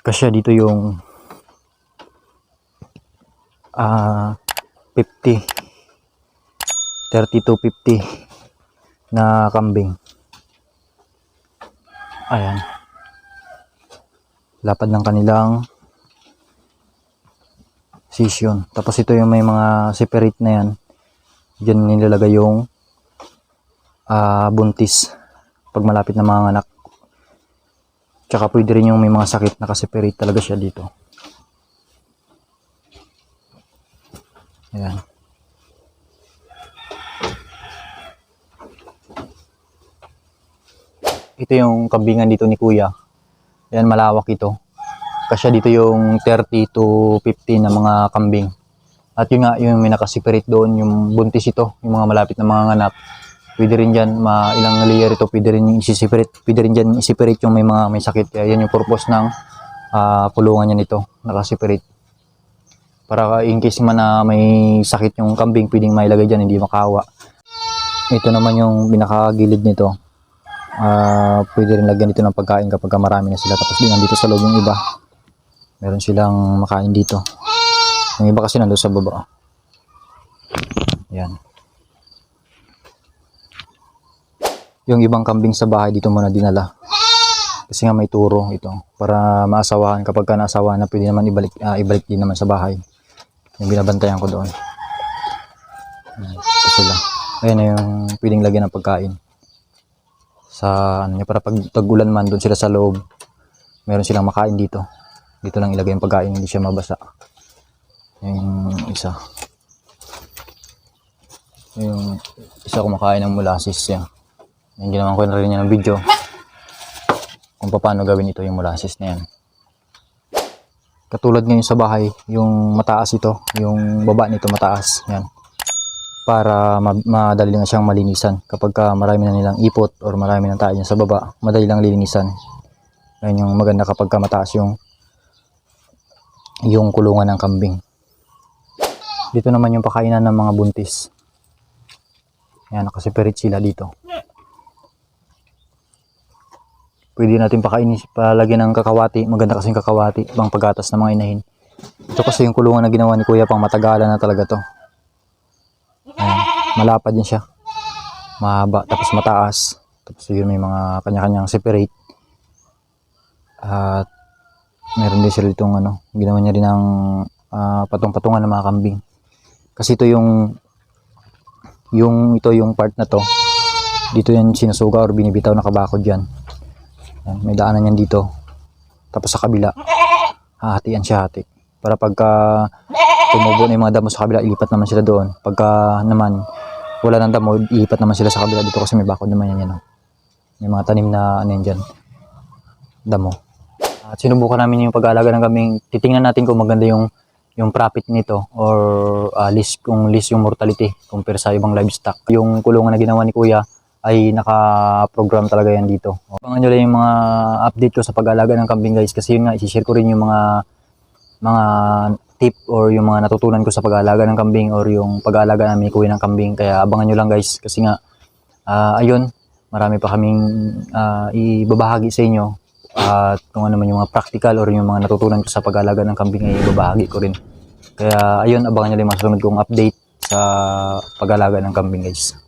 Kasi dito yung ah 50 30 to 50 na kambing. Ayan. Lapad ng kanilang session. Tapos ito yung may mga separate na yan. Diyan nilalagay yung ah, buntis pag malapit na mga anak. Tsaka pwede rin yung may mga sakit nakaseparate talaga siya dito. Ayan. Ito yung kambingan dito ni Kuya. Ayan, malawak ito. Kasi dito yung 30 to 50 na mga kambing. At yun nga, yung may nakaseparate doon, yung buntis ito, yung mga malapit na mga anak. Pwede rin dyan, ma ilang layer ito, pwede rin yung isi-separate. Pwede rin dyan isi-separate yung may mga may sakit. Kaya yan yung purpose ng ah, pulungan niya nito, nakaseparate. Para in case man na may sakit yung kambing, pwedeng mailagay dyan, hindi makawa. Ito naman yung binakagilid nito. Ah, pwede rin lagyan dito ng pagkain kapag marami na sila. Tapos din nandito sa loob yung iba. Meron silang makain dito. Yung iba kasi nandun sa baba. Yan. Yung ibang kambing sa bahay dito muna dinala. Kasi nga may turo ito. Para maasawahan kapag ka naasawahan na pwede naman ibalik, ah, ibalik din naman sa bahay. Yung binabantayan ko doon. Yan. Ito sila. Ayan na yung pwedeng lagyan ng pagkain. Sa ano niya, para pag tag-ulan man doon sila sa loob. Meron silang makain dito. Dito lang ilagay yung pagkain, hindi siya mabasa. Yung isa. Yung isa kumakain ng molasses niya. Yung ginawa ko rin niya ng video. Kung paano gawin ito yung molasses na yan. Katulad ngayon sa bahay, yung mataas ito, yung baba nito mataas. Yan. Para ma- madali na siyang malinisan. Kapag ka marami na nilang ipot or marami na tayo sa baba, madali lang linisan. Yan yung maganda kapag ka mataas yung yung kulungan ng kambing. Dito naman yung pakainan ng mga buntis. Yan, nakaseparate sila dito. Pwede natin pakainin, palagyan ng kakawati. Maganda kasing kakawati, pang pagatas ng mga inahin. Ito kasi yung kulungan na ginawa ni Kuya, pang matagalan na talaga to. Ayan, malapad din siya. Mahaba, tapos mataas. Tapos yun may mga kanya-kanyang separate. At meron din sila ditong ano, ginawa niya rin ng ah, patong-patungan ng mga kambing. Kasi ito yung yung ito yung part na to. Dito yan sinusuga or binibitaw na kabakod yan. Yan, may daanan yan dito. Tapos sa kabila, hahatian siya hati. Para pagka tumubo na yung mga damo sa kabila, ilipat naman sila doon. Pagka naman, wala nang damo, ilipat naman sila sa kabila dito kasi may bakod naman yan. yan oh. May mga tanim na ano yan dyan. Damo. At sinubukan namin yung pag-aalaga ng kaming, titingnan natin kung maganda yung yung profit nito or uh, list kung list yung mortality compare sa ibang livestock. Yung kulungan na ginawa ni Kuya ay naka-program talaga yan dito. Abangan nyo lang yung mga update ko sa pag-aalaga ng kambing guys kasi yun nga, isi-share ko rin yung mga mga tip or yung mga natutunan ko sa pag-aalaga ng kambing or yung pag-aalaga namin ni ng kambing. Kaya abangan nyo lang guys kasi nga, ah, ayun, marami pa kaming ah, ibabahagi sa inyo at kung ano man yung mga practical or yung mga natutunan ko sa pag-alaga ng kambing ay ibabahagi ko rin. Kaya ayun, abangan nyo lang yung mga susunod kong update sa pag-alaga ng kambing guys.